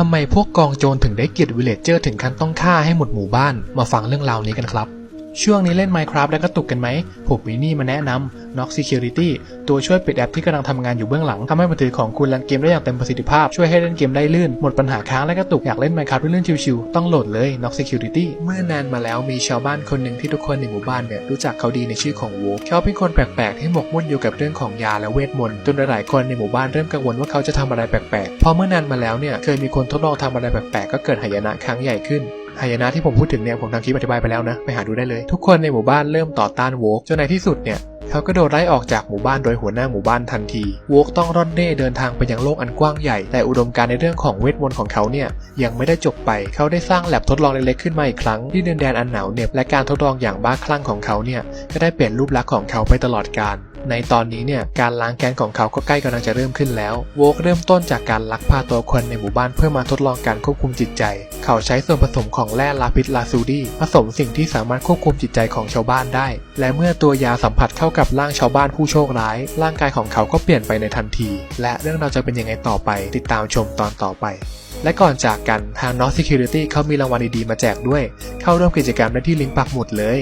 ทำไมพวกกองโจรถึงได้เกลียดวิลเลจเจอร์ถึงขั้นต้องฆ่าให้หมดหมู่บ้าน มาฟังเรื่องราวนี้กันครับ ช่วงนี้เล่น Minecraft แล้วก็ตุกกันไหม ผมมีนี่มาแนะนำ Nox Security ตัวช่วยปิดแอปที่กำลังทำงานอยู่เบื้องหลังทำให้มือถือของคุณรันเกมได้อย่างเต็มประสิทธิภาพ ช่วยให้เล่นเกมได้ลื่น หมดปัญหาค้างและกระตุก อยากเล่น Minecraft ลื่นชิวๆ ต้องโหลดเลย Nox Security เมื่อนานมาแล้วมีชาวบ้านคนหนึ่งที่ทุกคนในหมู่บ้านเนี่ยรู้จักเขาดีในชื่อของโวเขาเป็นคนแปลกๆ ที่หมกมุ่นอยู่กับเรื่องของยาและเวทมนต์จนหลายๆคนในหมู่บ้านเริ่มกังวลว่าเขาจะทำอะไรแปลกๆพราะเมื่อนานมาแล้วเนี่ยเคยมีคนทดลองทำอะไรแปลกๆ ก็เกิดหายนะครั้งใหญ่ขึ้น หายนะที่ผมพูดถึงเนี่ยผมทำคลิปอธิบายไปแล้วนะ ไปหาดูได้เลย ทุกคนในหมู่บ้านเริ่มต่อต้านโวกจนในที่สุดเนี่ยเขาก็โดนไล่ออกจากหมู่บ้านโดยหัวหน้าหมู่บ้านทันทีโวกต้องร่อนเร่เดินทางไปยังโลกอันกว้างใหญ่ แต่อุดมการณ์ในเรื่องของเวทมนต์ของเขาเนี่ยยังไม่ได้จบไป เขาได้สร้างแลบทดลองเล็กๆขึ้นมาอีกครั้งที่ดินแดนอันหนาวเหน็บและการทดลองอย่างบ้าคลั่งของเขาเนี่ยก็ได้เปลี่ยนรูปลักษณ์ของเขาไปตลอดกาล ในตอนนี้เนี่ยการล้างแค้นของเขาก็ใกล้กำลังจะเริ่มขึ้นแล้วโวกเริ่มต้นจากการลักพาตัวคนในหมู่บ้านเพื่อมาทดลองการควบคุมจิตใจ เขาใช้ส่วนผสมของแร่ลาพิสลาซูดีผสมสิ่งที่สามารถควบคุมจิตใจของชาวบ้านได้ และเมื่อตัวยาสัมผัสเข้ากับร่างชาวบ้านผู้โชคร้าย ร่างกายของเขาก็เปลี่ยนไปในทันที และเรื่องราวจะเป็นยังไงต่อไป ติดตามชมตอนต่อไปและก่อนจากกันทาง North Security เขามีรางวัลดีๆมาแจกด้วย เข้าร่วมกิจกรรมได้ที่ลิงก์ปักหมุดเลย